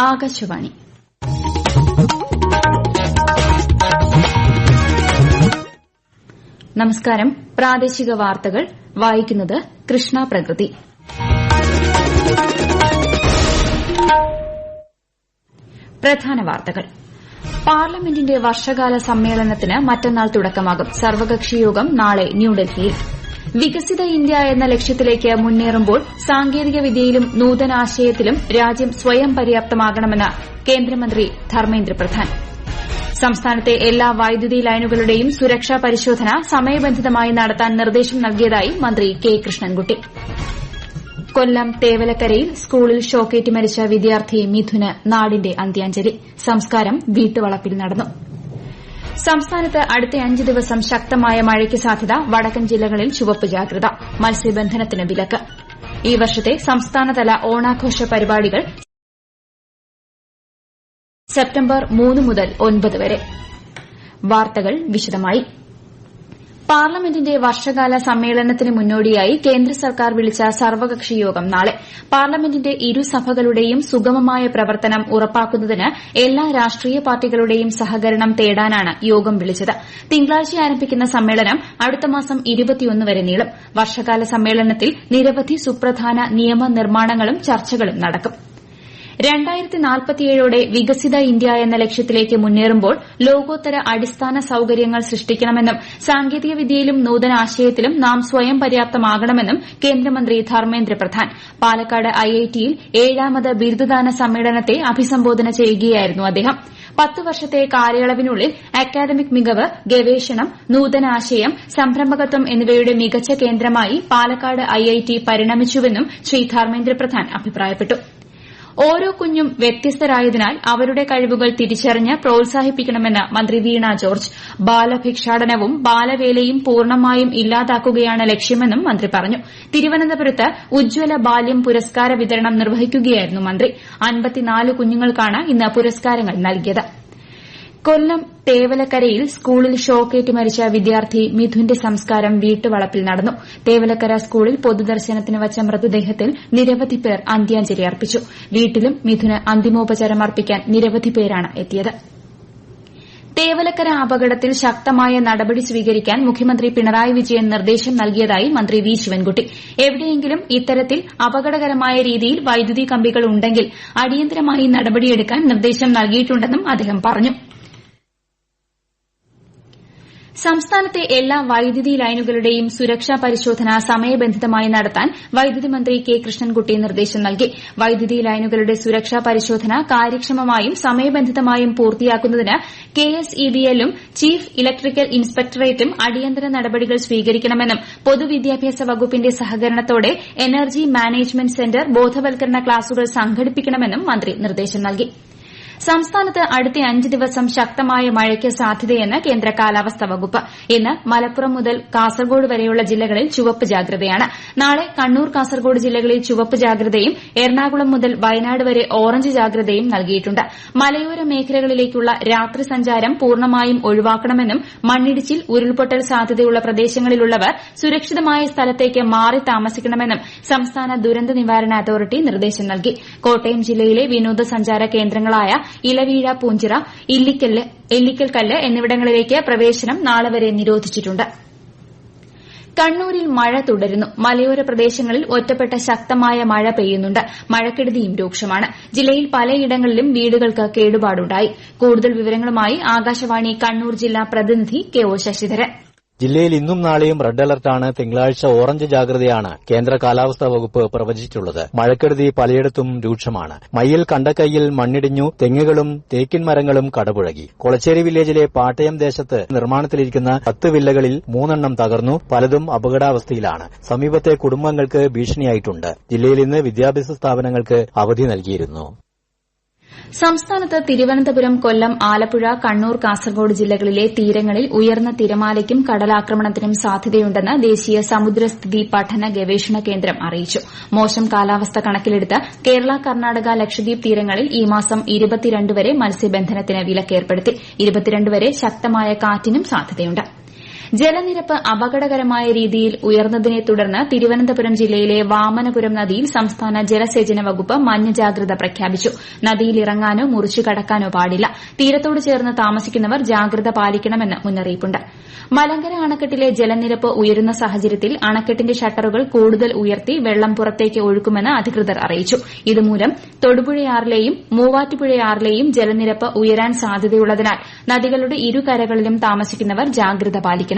ആകാശവാണി. നമസ്കാരം. പ്രാദേശിക വാർത്തകൾ. വായിക്കുന്നത് കൃഷ്ണ പ്രകൃതി. പ്രധാന വാർത്തകൾ. പാർലമെന്റിന്റെ വർഷകാല സമ്മേളനത്തിന് മറ്റന്നാൾ തുടക്കമാകും. സർവകക്ഷി യോഗം നാളെ ന്യൂഡൽഹിയിൽ. വികസിത ഇന്ത്യ എന്ന ലക്ഷ്യത്തിലേക്ക് മുന്നേറുമ്പോൾ സാങ്കേതിക വിദ്യയിലും നൂതനാശയത്തിലും രാജ്യം സ്വയം പര്യാപ്തമാകണമെന്ന് കേന്ദ്രമന്ത്രി ധർമ്മേന്ദ്ര പ്രധാൻ. സംസ്ഥാനത്തെ എല്ലാ വൈദ്യുതി ലൈനുകളുടെയും സുരക്ഷാ പരിശോധന സമയബന്ധിതമായി നടത്താൻ നിർദ്ദേശം നൽകിയതായി മന്ത്രി കെ കൃഷ്ണൻകുട്ടി. കൊല്ലം തേവലക്കരയിൽ സ്കൂളിൽ ഷോക്കേറ്റ് മരിച്ച വിദ്യാർത്ഥി മിഥുന് നാടിന്റെ അന്ത്യാഞ്ജലി. സംസ്കാരം വീട്ടുവളപ്പിൽ നടന്നു. സംസ്ഥാനത്ത് അടുത്ത അഞ്ച് ദിവസം ശക്തമായ മഴയ്ക്ക് സാധ്യത വടക്കൻ ജില്ലകളിൽ ചുവപ്പ് ജാഗ്രത. മത്സ്യബന്ധനത്തിന് വിലക്ക്. ഈ വർഷത്തെ സംസ്ഥാനതല ഓണാഘോഷ പരിപാടികൾ സെപ്റ്റംബർ മൂന്ന് മുതൽ ഒൻപത് വരെ. പാർലമെന്റിന്റെ വർഷകാല സമ്മേളനത്തിന് മുന്നോടിയായി കേന്ദ്ര സർക്കാർ വിളിച്ച സർവകക്ഷി യോഗം നാളെ. പാർലമെന്റിന്റെ ഇരുസഭകളുടെയും സുഗമമായ പ്രവർത്തനം ഉറപ്പാക്കുന്നതിന് എല്ലാ രാഷ്ട്രീയ പാർട്ടികളുടെയും സഹകരണം തേടാനാണ് യോഗം വിളിച്ചത്. തിങ്കളാഴ്ച ആരംഭിക്കുന്ന സമ്മേളനം അടുത്ത മാസം വരെ നീളും. വർഷകാല സമ്മേളനത്തിൽ നിരവധി സുപ്രധാന നിയമനിർമ്മാണങ്ങളും ചർച്ചകളും നടക്കും. ോടെ വികസിത ഇന്ത്യ എന്ന ലക്ഷ്യത്തിലേക്ക് മുന്നേറുമ്പോൾ ലോകോത്തര അടിസ്ഥാന സൌകര്യങ്ങൾ സൃഷ്ടിക്കണമെന്നും സാങ്കേതിക വിദ്യയിലും നൂതനാശയത്തിലും നാം സ്വയം പര്യാപ്തമാകണമെന്നും കേന്ദ്രമന്ത്രി ധർമ്മേന്ദ്ര പ്രധാൻ. പാലക്കാട് ഐഐടിയിൽ ഏഴാമത് ബിരുദദാന സമ്മേളനത്തെ അഭിസംബോധന ചെയ്യുകയായിരുന്നു അദ്ദേഹം. പത്ത് വർഷത്തെ കാലയളവിനുള്ളിൽ അക്കാദമിക് മികവ് ഗവേഷണം നൂതനാശയം സംരംഭകത്വം എന്നിവയുടെ മികച്ച കേന്ദ്രമായി പാലക്കാട് ഐഐടി പരിണമിച്ചുവെന്നും ശ്രീ ധർമ്മേന്ദ്ര പ്രധാൻ അഭിപ്രായപ്പെട്ടു. ഓരോ കുഞ്ഞും വ്യത്യസ്തരായതിനാൽ അവരുടെ കഴിവുകൾ തിരിച്ചറിഞ്ഞ് പ്രോത്സാഹിപ്പിക്കണമെന്ന് മന്ത്രി വീണ ജോർജ്. ബാലഭിക്ഷാടനവും ബാലവേലയും പൂർണമായും ഇല്ലാതാക്കുകയാണ് ലക്ഷ്യമെന്നും മന്ത്രി പറഞ്ഞു. തിരുവനന്തപുരത്ത് ഉജ്ജ്വല ബാല്യം പുരസ്കാര വിതരണം നിർവഹിക്കുകയായിരുന്നു മന്ത്രി. കുഞ്ഞുങ്ങൾക്കാണ് ഇന്ന് പുരസ്കാരങ്ങൾ നൽകിയത്. കൊല്ലം തേവലക്കരയിൽ സ്കൂളിൽ ഷോക്കേറ്റ് മരിച്ച വിദ്യാർത്ഥി മിഥുന്റെ സംസ്കാരം വീട്ടുവളപ്പിൽ നടന്നു. തേവലക്കര സ്കൂളിൽ പൊതുദർശനത്തിന് വച്ച മൃതദേഹത്തിൽ നിരവധി പേർ അന്ത്യാഞ്ജലി അർപ്പിച്ചു. വീട്ടിലും മിഥുന് അന്തിമോപചാരം അർപ്പിക്കാൻ നിരവധി പേരാണ് എത്തിയത്. തേവലക്കര അപകടത്തിൽ ശക്തമായ നടപടി സ്വീകരിക്കാൻ മുഖ്യമന്ത്രി പിണറായി വിജയൻ നിർദ്ദേശം നൽകിയതായി മന്ത്രി വി ശിവൻകുട്ടി. എവിടെയെങ്കിലും ഇത്തരത്തിൽ അപകടകരമായ രീതിയിൽ വൈദ്യുതി കമ്പികൾ ഉണ്ടെങ്കിൽ അടിയന്തരമായി നടപടിയെടുക്കാൻ നിർദ്ദേശം നൽകിയിട്ടുണ്ടെന്നും അദ്ദേഹം പറഞ്ഞു. സംസ്ഥാനത്തെ എല്ലാ വൈദ്യുതി ലൈനുകളുടെയും സുരക്ഷാ പരിശോധന സമയബന്ധിതമായി നടത്താൻ വൈദ്യുതി മന്ത്രി കെ കൃഷ്ണൻകുട്ടി നിർദ്ദേശം നൽകി. വൈദ്യുതി ലൈനുകളുടെ സുരക്ഷാ പരിശോധന കാര്യക്ഷമമായും സമയബന്ധിതമായും പൂർത്തിയാക്കുന്നതിന് കെഎസ്ഇബിഎല്ലും ചീഫ് ഇലക്ട്രിക്കൽ ഇൻസ്പെക്ടറേറ്റും അടിയന്തര നടപടികൾ സ്വീകരിക്കണമെന്നും പൊതുവിദ്യാഭ്യാസ വകുപ്പിന്റെ സഹകരണത്തോടെ എനർജി മാനേജ്മെന്റ് സെന്റർ ബോധവൽക്കരണ ക്ലാസുകൾ സംഘടിപ്പിക്കണമെന്നും മന്ത്രി നിർദ്ദേശം നൽകി. സംസ്ഥാനത്ത് അടുത്ത അഞ്ച് ദിവസം ശക്തമായ മഴയ്ക്ക് സാധ്യതയെന്ന് കേന്ദ്ര കാലാവസ്ഥാ വകുപ്പ്. ഇന്ന് മലപ്പുറം മുതൽ കാസർഗോഡ് വരെയുള്ള ജില്ലകളിൽ ചുവപ്പ് ജാഗ്രതയാണ്. നാളെ കണ്ണൂർ കാസർഗോഡ് ജില്ലകളിൽ ചുവപ്പ് ജാഗ്രതയും എറണാകുളം മുതൽ വയനാട് വരെ ഓറഞ്ച് ജാഗ്രതയും നൽകിയിട്ടുണ്ട്. മലയോര മേഖലകളിലേക്കുള്ള രാത്രി സഞ്ചാരം പൂർണമായും ഒഴിവാക്കണമെന്നും മണ്ണിടിച്ചിൽ ഉരുൾപൊട്ടൽ സാധ്യതയുള്ള പ്രദേശങ്ങളിലുള്ളവർ സുരക്ഷിതമായ സ്ഥലത്തേക്ക് മാറി താമസിക്കണമെന്നും സംസ്ഥാന ദുരന്ത നിവാരണ അതോറിറ്റി നിർദ്ദേശം നൽകി. കോട്ടയം ജില്ലയിലെ വിനോദസഞ്ചാര കേന്ദ്രങ്ങളായ ഇലവീഴ പൂഞ്ചിറ എല്ലിക്കൽക്കല്ല് എന്നിവിടങ്ങളിലേക്ക് പ്രവേശനം നാളെ വരെ നിരോധിച്ചിട്ടുണ്ട്. കണ്ണൂരിൽ മഴ തുടരുന്നു. മലയോര പ്രദേശങ്ങളിൽ ഒറ്റപ്പെട്ട ശക്തമായ മഴ പെയ്യുന്നുണ്ട്. മഴക്കെടുതിയും രൂക്ഷമാണ്. ജില്ലയിൽ പലയിടങ്ങളിലും വീടുകൾക്ക് കേടുപാടുണ്ടായി. കൂടുതൽ വിവരങ്ങളുമായി ആകാശവാണി കണ്ണൂർ ജില്ലാ പ്രതിനിധി കെ ഒ ശശിധരൻ. ജില്ലയിൽ ഇന്നും നാളെയും റെഡ് അലർട്ടാണ് തിങ്കളാഴ്ച ഓറഞ്ച് ജാഗ്രതയാണ് കേന്ദ്ര കാലാവസ്ഥാ വകുപ്പ് പ്രവചിച്ചിട്ടുള്ളത്. മഴക്കെടുതി പലയിടത്തും രൂക്ഷമാണ്. മയ്യിൽ കണ്ടക്കൈയിൽ മണ്ണിടിഞ്ഞു തെങ്ങുകളും തേക്കിൻ മരങ്ങളും കടപുഴകി. കൊളച്ചേരി വില്ലേജിലെ പാട്ടയം ദേശത്ത് നിർമ്മാണത്തിലിരിക്കുന്ന പത്ത് വില്ലകളിൽ മൂന്നെണ്ണം തകർന്നു പലതും അപകടാവസ്ഥയിലാണ്. സമീപത്തെ കുടുംബങ്ങൾക്ക് ഭീഷണിയായിട്ടുണ്ട്. ജില്ലയിൽ ഇന്ന് വിദ്യാഭ്യാസ സ്ഥാപനങ്ങൾക്ക് അവധി നൽകിയിരുന്നു. സംസ്ഥാനത്ത് തിരുവനന്തപുരം കൊല്ലം ആലപ്പുഴ കണ്ണൂർ കാസർഗോഡ് ജില്ലകളിലെ തീരങ്ങളിൽ ഉയർന്ന തിരമാലയ്ക്കും കടലാക്രമണത്തിനും സാധ്യതയുണ്ടെന്ന് ദേശീയ സമുദ്രസ്ഥിതി പഠന ഗവേഷണ കേന്ദ്രം അറിയിച്ചു. മോശം കാലാവസ്ഥ കണക്കിലെടുത്ത് കേരള കർണാടക ലക്ഷദ്വീപ് തീരങ്ങളിൽ ഈ മാസം വരെ മത്സ്യബന്ധനത്തിന് വിലക്കേർപ്പെടുത്തി. വരെ ശക്തമായ കാറ്റിനും സാധ്യതയുണ്ട്. ജലനിരപ്പ് അപകടകരമായ രീതിയിൽ ഉയർന്നതിനെ തുടർന്ന് തിരുവനന്തപുരം ജില്ലയിലെ വാമനപുരം നദിയിൽ സംസ്ഥാന ജലസേചന വകുപ്പ് മഞ്ഞ ജാഗ്രത പ്രഖ്യാപിച്ചു. നദിയിലിറങ്ങാനോ മുറിച്ചു കടക്കാനോ പാടില്ല. തീരത്തോട് ചേർന്ന് താമസിക്കുന്നവർ ജാഗ്രത പാലിക്കണമെന്ന് മുന്നറിയിപ്പുണ്ട്. മലങ്കര അണക്കെട്ടിലെ ജലനിരപ്പ് ഉയരുന്ന സാഹചര്യത്തിൽ അണക്കെട്ടിന്റെ ഷട്ടറുകൾ കൂടുതൽ ഉയർത്തി വെള്ളം പുറത്തേക്ക് ഒഴുക്കുമെന്ന് അധികൃതർ അറിയിച്ചു. ഇതുമൂലം തൊടുപുഴയാറിലെയും മൂവാറ്റുപുഴയാറിലെയും ജലനിരപ്പ് ഉയരാൻ സാധ്യതയുള്ളതിനാൽ നദികളുടെ ഇരുകരകളിലും താമസിക്കുന്നവർ ജാഗ്രത പാലിക്കണം.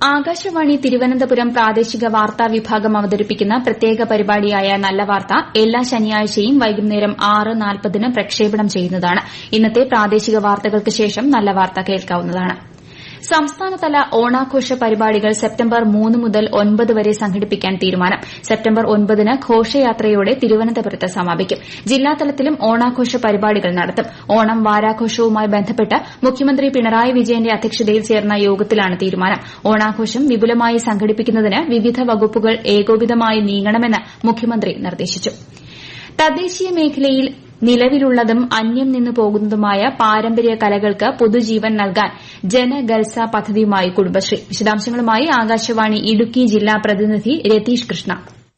ആകാശവാണി തിരുവനന്തപുരം പ്രാദേശിക വാർത്താ വിഭാഗം അവതരിപ്പിക്കുന്ന പ്രത്യേക പരിപാടിയായ നല്ല വാർത്ത എല്ലാ ശനിയാഴ്ചയും വൈകുന്നേരം ആറ് നാൽപ്പതിന് പ്രക്ഷേപണം ചെയ്യുന്നതാണ്. ഇന്നത്തെ പ്രാദേശിക വാർത്തകൾക്ക് ശേഷം നല്ല വാർത്ത കേൾക്കാവുന്നതാണ്. സംസ്ഥാനതല ഓണാഘോഷ പരിപാടികൾ സെപ്റ്റംബർ മൂന്ന് മുതൽ ഒൻപത് വരെ സംഘടിപ്പിക്കാൻ തീരുമാനം. സെപ്റ്റംബർ ഒൻപതിന് ഘോഷയാത്രയോടെ തിരുവനന്തപുരത്ത് സമാപിക്കും. ജില്ലാതലത്തിലും ഓണാഘോഷ പരിപാടികൾ നടത്തും. ഓണം വാരാഘോഷവുമായി ബന്ധപ്പെട്ട് മുഖ്യമന്ത്രി പിണറായി വിജയന്റെ അധ്യക്ഷതയിൽ ചേർന്ന യോഗത്തിലാണ് തീരുമാനം. ഓണാഘോഷം വിപുലമായി സംഘടിപ്പിക്കുന്നതിന് വിവിധ വകുപ്പുകൾ ഏകോപിതമായി നീങ്ങണമെന്ന് മുഖ്യമന്ത്രി നിർദ്ദേശിച്ചു. തദ്ദേശീയ മേഖലയിൽ നിലവിലുള്ളതും അന്യം നിന്നു പോകുന്നതുമായ പാരമ്പര്യ കലകൾക്ക് പുതുജീവൻ നൽകാൻ ജനഗൽസ പദ്ധതിയുമായി കുടുംബശ്രീ. വിശദാംശങ്ങളുമായി ആകാശവാണി ഇടുക്കി ജില്ലാ പ്രതിനിധി രതീഷ് കൃഷ്ണ.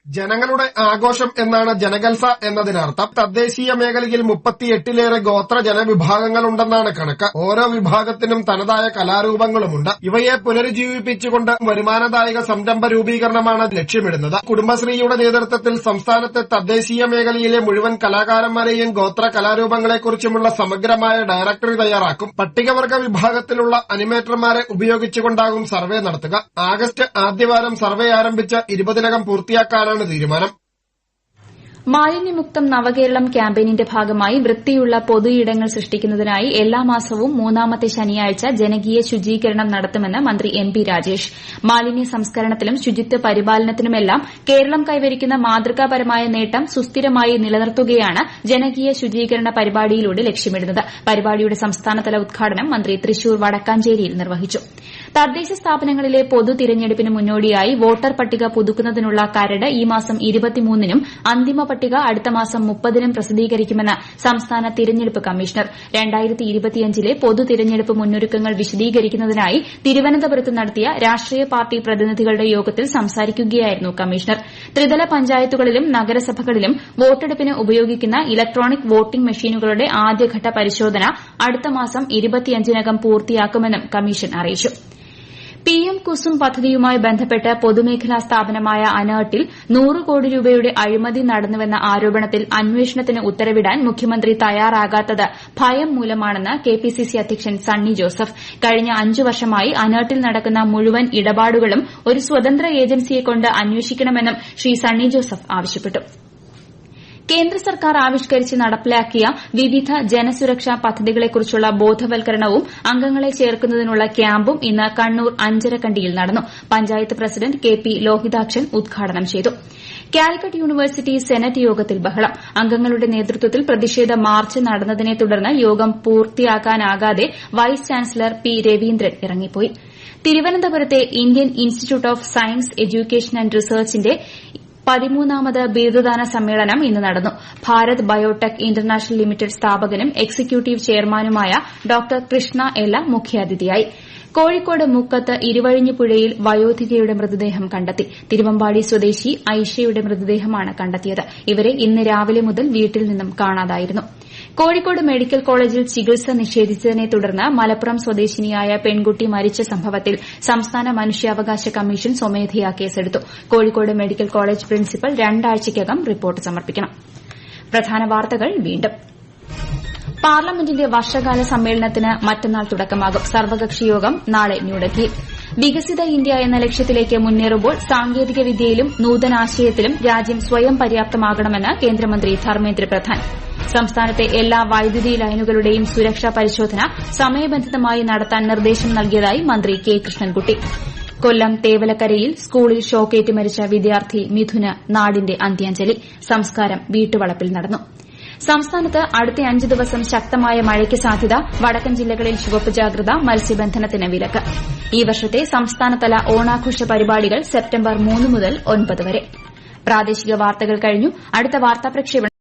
ജനങ്ങളുടെ ആഘോഷം എന്നാണ് ജനഗൽസ എന്നതിനർത്ഥം. തദ്ദേശീയ മേഖലയിൽ മുപ്പത്തിയെട്ടിലേറെ ഗോത്ര ജനവിഭാഗങ്ങളുണ്ടെന്നാണ് കണക്ക്. ഓരോ വിഭാഗത്തിനും തനതായ കലാരൂപങ്ങളുമുണ്ട്. ഇവയെ പുനരുജ്ജീവിപ്പിച്ചുകൊണ്ട് വരുമാനദായക സംരംഭ രൂപീകരണമാണ് ലക്ഷ്യമിടുന്നത്. കുടുംബശ്രീയുടെ നേതൃത്വത്തിൽ സംസ്ഥാനത്തെ തദ്ദേശീയ മേഖലയിലെ മുഴുവൻ കലാകാരന്മാരെയും ഗോത്ര കലാരൂപങ്ങളെക്കുറിച്ചുമുള്ള സമഗ്രമായ ഡയറക്ടറി തയ്യാറാക്കും. പട്ടികവർഗ വിഭാഗത്തിലുള്ള അനിമേറ്റർമാരെ ഉപയോഗിച്ചുകൊണ്ടാകും സർവേ നടത്തുക. ആഗസ്റ്റ് ആദ്യവാരം സർവേ ആരംഭിച്ച് ഇരുപതിനകം പൂർത്തിയാക്കാനാണ് തീരുമാനം? മാലിന്യമുക്തം നവകേരളം ക്യാമ്പയിനിന്റെ ഭാഗമായി വൃത്തിയുള്ള പൊതുയിടങ്ങൾ സൃഷ്ടിക്കുന്നതിനായി എല്ലാ മാസവും മൂന്നാമത്തെ ശനിയാഴ്ച ജനകീയ ശുചീകരണം നടത്തുമെന്ന് മന്ത്രി എം പി രാജേഷ്. മാലിന്യ സംസ്കരണത്തിലും ശുചിത്വ പരിപാലനത്തിലുമെല്ലാം കേരളം കൈവരിക്കുന്ന മാതൃകാപരമായ നേട്ടം സുസ്ഥിരമായി നിലനിർത്തുകയാണ് ജനകീയ ശുചീകരണ പരിപാടിയിലൂടെ ലക്ഷ്യമിടുന്നത്. പരിപാടിയുടെ സംസ്ഥാനതല ഉദ്ഘാടനം മന്ത്രി തൃശൂർ വടക്കാഞ്ചേരിയിൽ നിർവഹിച്ചു. തദ്ദേശ സ്ഥാപനങ്ങളിലെ പൊതു തിരഞ്ഞെടുപ്പിന് മുന്നോടിയായി വോട്ടർ പട്ടിക പുതുക്കുന്നതിനുള്ള കരട് ഈ മാസം നും അന്തിമ പട്ടിക അടുത്ത മാസം മുപ്പതിനും പ്രസിദ്ധീകരിക്കുമെന്ന് സംസ്ഥാന തിരഞ്ഞെടുപ്പ് കമ്മീഷണർ. പൊതു തിരഞ്ഞെടുപ്പ് മുന്നൊരുക്കങ്ങൾ വിശദീകരിക്കുന്നതിനായി തിരുവനന്തപുരത്ത് നടത്തിയ രാഷ്ട്രീയ പാർട്ടി പ്രതിനിധികളുടെ യോഗത്തിൽ സംസാരിക്കുകയായിരുന്നു കമ്മീഷണർ. ത്രിതല പഞ്ചായത്തുകളിലും നഗരസഭകളിലും വോട്ടെടുപ്പിന് ഉപയോഗിക്കുന്ന ഇലക്ട്രോണിക് വോട്ടിംഗ് മെഷീനുകളുടെ ആദ്യഘട്ട പരിശോധന അടുത്ത മാസം നകം പൂർത്തിയാക്കുമെന്നും കമ്മീഷൻ അറിയിച്ചു. പിഎം കുസും പദ്ധതിയുമായി ബന്ധപ്പെട്ട് പൊതുമേഖലാ സ്ഥാപനമായ അനേർട്ടിൽ നൂറ് കോടി രൂപയുടെ അഴിമതി നടന്നുവെന്ന ആരോപണത്തിൽ അന്വേഷണത്തിന് ഉത്തരവിടാൻ മുഖ്യമന്ത്രി തയ്യാറാകാത്തത് ഭയം മൂലമാണെന്ന് കെപിസിസി അധ്യക്ഷൻ സണ്ണി ജോസഫ്. കഴിഞ്ഞ അഞ്ചു വർഷമായി അനേർട്ടിൽ നടക്കുന്ന മുഴുവൻ ഇടപാടുകളും ഒരു സ്വതന്ത്ര ഏജൻസിയെക്കൊണ്ട് അന്വേഷിക്കണമെന്നും ശ്രീ സണ്ണി ജോസഫ് ആവശ്യപ്പെട്ടു. കേന്ദ്ര സർക്കാർ ആവിഷ്കരിച്ച് നടപ്പിലാക്കിയ വിവിധ ജനസുരക്ഷാ പദ്ധതികളെക്കുറിച്ചുള്ള ബോധവൽക്കരണവും അംഗങ്ങളെ ചേർക്കുന്നതിനുള്ള ക്യാമ്പും ഇന്ന് കണ്ണൂർ അഞ്ചരക്കണ്ടിയിൽ നടന്നു. Panchayat president K P Lohithakshan ഉദ്ഘാടനം ചെയ്തു. കാലിക്കറ്റ് യൂണിവേഴ്സിറ്റി സെനറ്റ് യോഗത്തിൽ ബഹളം. അംഗങ്ങളുടെ നേതൃത്വത്തിൽ പ്രതിഷേധ മാർച്ച് നടന്നതിനെ തുടർന്ന് യോഗം പൂർത്തിയാക്കാനാകാതെ വൈസ് ചാൻസലർ പി രവീന്ദ്രൻ ഇറങ്ങിപ്പോയി. തിരുവനന്തപുരത്തെ Indian Institute of Science Education and റിസർച്ചിന്റെ പതിമൂന്നാമത് ബിരുദദാന സമ്മേളനം ഇന്ന് നടന്നു. ഭാരത് ബയോടെക് ഇന്റർനാഷണൽ ലിമിറ്റഡ് സ്ഥാപകനും എക്സിക്യൂട്ടീവ് ചെയർമാനുമായ ഡോക്ടർ കൃഷ്ണ എല്ല മുഖ്യാതിഥിയായി. കോഴിക്കോട് മുക്കത്ത് ഇരുവഴിഞ്ഞുപുഴയിൽ വയോധികയുടെ മൃതദേഹം കണ്ടെത്തി. തിരുവമ്പാടി സ്വദേശി ഐഷയുടെ മൃതദേഹമാണ് കണ്ടെത്തിയത്. ഇവരെ ഇന്ന് രാവിലെ മുതൽ വീട്ടിൽ നിന്നും കാണാതായിരുന്നു. കോഴിക്കോട് മെഡിക്കൽ കോളേജിൽ ചികിത്സ നിഷേധിച്ചതിനെ തുടർന്ന് മലപ്പുറം സ്വദേശിനിയായ പെൺകുട്ടി മരിച്ച സംഭവത്തിൽ സംസ്ഥാന മനുഷ്യാവകാശ കമ്മീഷൻ സ്വമേധയാ കേസെടുത്തു. കോഴിക്കോട് മെഡിക്കൽ കോളേജ് പ്രിൻസിപ്പൽ രണ്ടാഴ്ചയ്ക്കകം റിപ്പോർട്ട് സമർപ്പിക്കണം. പാർലമെന്റിന്റെ വർഷകാല സമ്മേളനത്തിന് മറ്റന്നാൾ തുടക്കമാകും. സർവകക്ഷിയോഗം നാളെ ന്യൂഡൽഹിയിൽ. വികസിത ഇന്ത്യ എന്ന ലക്ഷ്യത്തിലേക്ക് മുന്നേറുമ്പോൾ സാങ്കേതിക വിദ്യയിലും നൂതനാശയത്തിലും രാജ്യം സ്വയം പര്യാപ്തമാകണമെന്ന് കേന്ദ്രമന്ത്രി ധർമ്മേന്ദ്ര പ്രധാൻ. സംസ്ഥാനത്തെ എല്ലാ വൈദ്യുതി ലൈനുകളുടെയും സുരക്ഷാ പരിശോധന സമയബന്ധിതമായി നടത്താൻ നിർദ്ദേശം നൽകിയതായി മന്ത്രി കെ കൃഷ്ണൻകുട്ടി. കൊല്ലം തേവലക്കരയിൽ സ്കൂളിൽ ഷോക്കേറ്റ് മരിച്ച വിദ്യാർത്ഥി മിഥുന് നാടിന്റെ അന്ത്യാഞ്ജലി. സംസ്കാരം വീട്ടുവളപ്പിൽ നടന്നു. സംസ്ഥാനത്ത് അടുത്ത അഞ്ച് ദിവസം ശക്തമായ മഴയ്ക്ക് സാധ്യത വടക്കൻ ജില്ലകളിൽ ചുവപ്പ് ജാഗ്രത മത്സ്യബന്ധനത്തിന് വിലക്ക്. ഈ വർഷത്തെ സംസ്ഥാനതല ഓണാഘോഷ പരിപാടികൾ സെപ്റ്റംബർ മൂന്ന് മുതൽ ഒൻപത് വരെ. പ്രാദേശിക വാർത്തകൾ കഴിഞ്ഞു. അടുത്ത വാർത്താ പ്രക്ഷേപണം